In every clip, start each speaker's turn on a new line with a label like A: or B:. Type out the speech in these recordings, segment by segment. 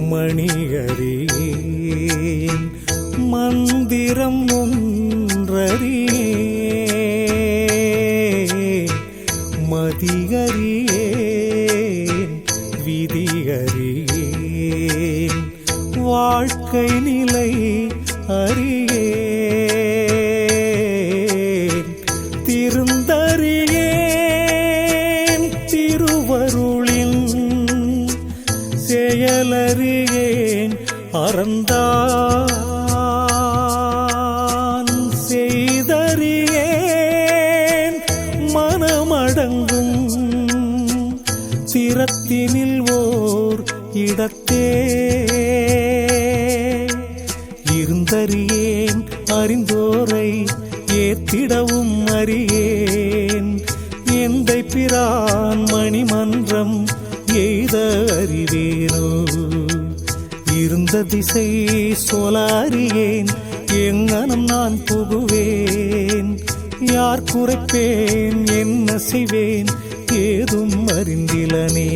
A: மணியறியேன். மந்திரம் ஒன்றறியேன். மதியறியேன் விதியறியேன். வாழ்க்கை நிலை அறியேன். அறந்தான் செய்தறியேன். மனமடங்கும் சிரத்தினில் ஓர் இடத்தே. இருந்தறியேன் அறிந்தோரை ஏத்திடவும் அறியேன். எந்தை பிரான் மணிமன்றம் எய்த அறிவேனோ? இருந்த திசை சொலாரியேன் எங்கனம் நான் புகுவேன். யார் குறைப்பேன் என்ன செய்வேன் ஏதும் அறிந்திலனே.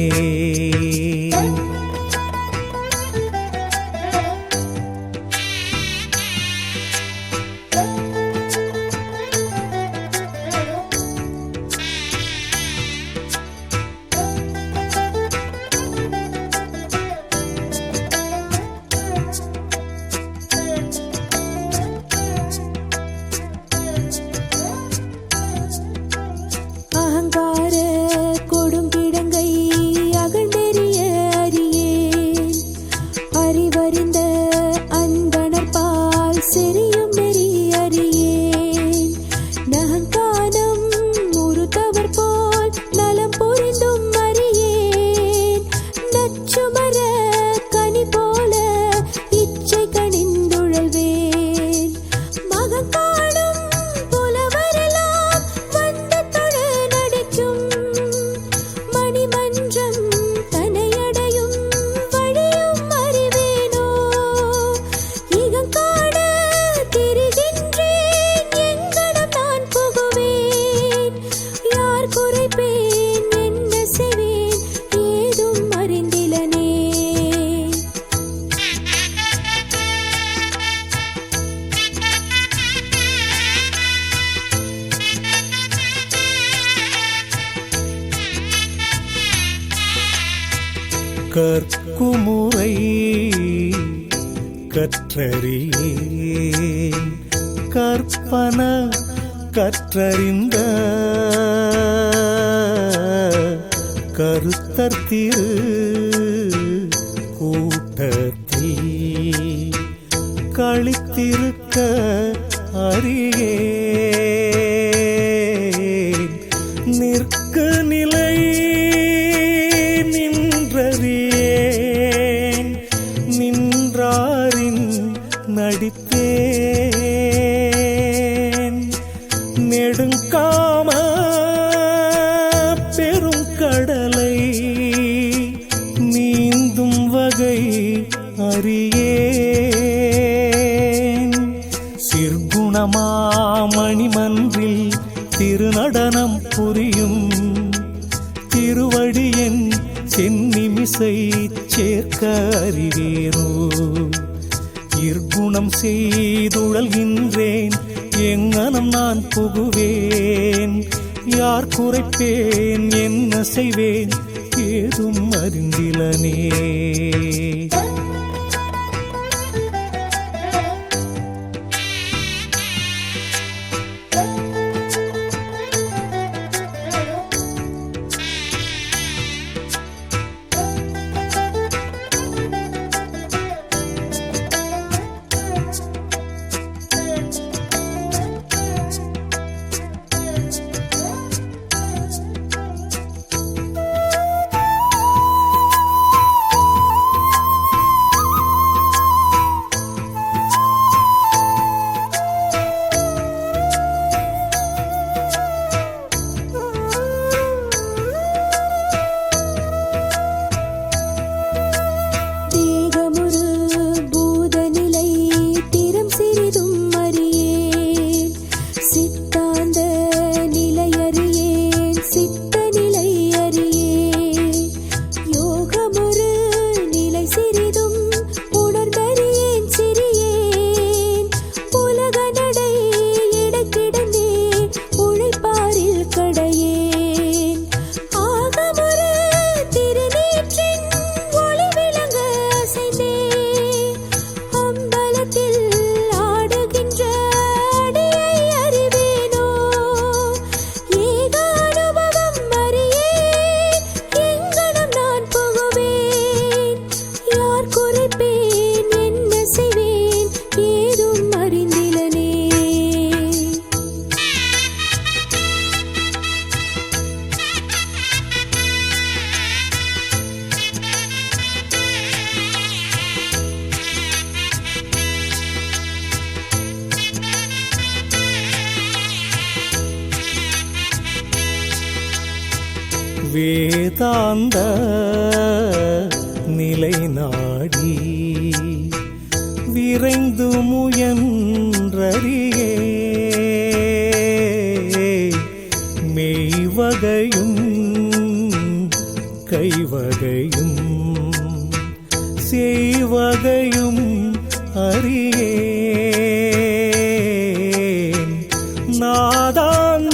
A: கற்குமுறை கற்றறியேன். கற்பன கற்றறிந்த கருத்தர்த்திரு கூட்டத்தில். கழித்திரு சென்னிமிசை சேர்க்க அறிவேரோ? இர்குணம் செய்துழல்கின்றேன் எங்கனம் நான் புகுவேன். யார் குறைப்பேன் என்ன செய்வேன் ஏதும் அறிந்திலனே. வேதாந்த நிலை நாடி விரைந்து முயன்றறியே. மெய்வகையும் கைவகையும் செய்வகையும் அறியே நாதாந்த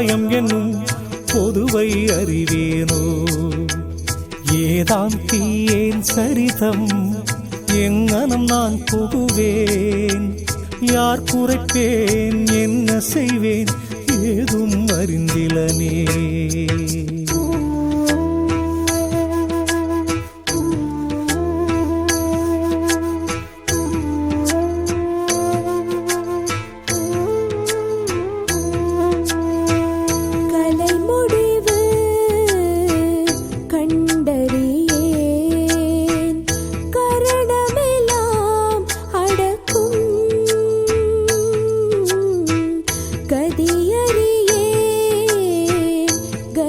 A: பூரணாகாயம் என்னும் பொதுவை அறிவேனோ? ஏதாம் தீயேன் சரிதம் எங்கனம் நான் புகுவேன். யார் குறைப்பேன் என்ன செய்வேன் ஏதும் அறிந்திலனே.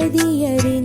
A: கதியறி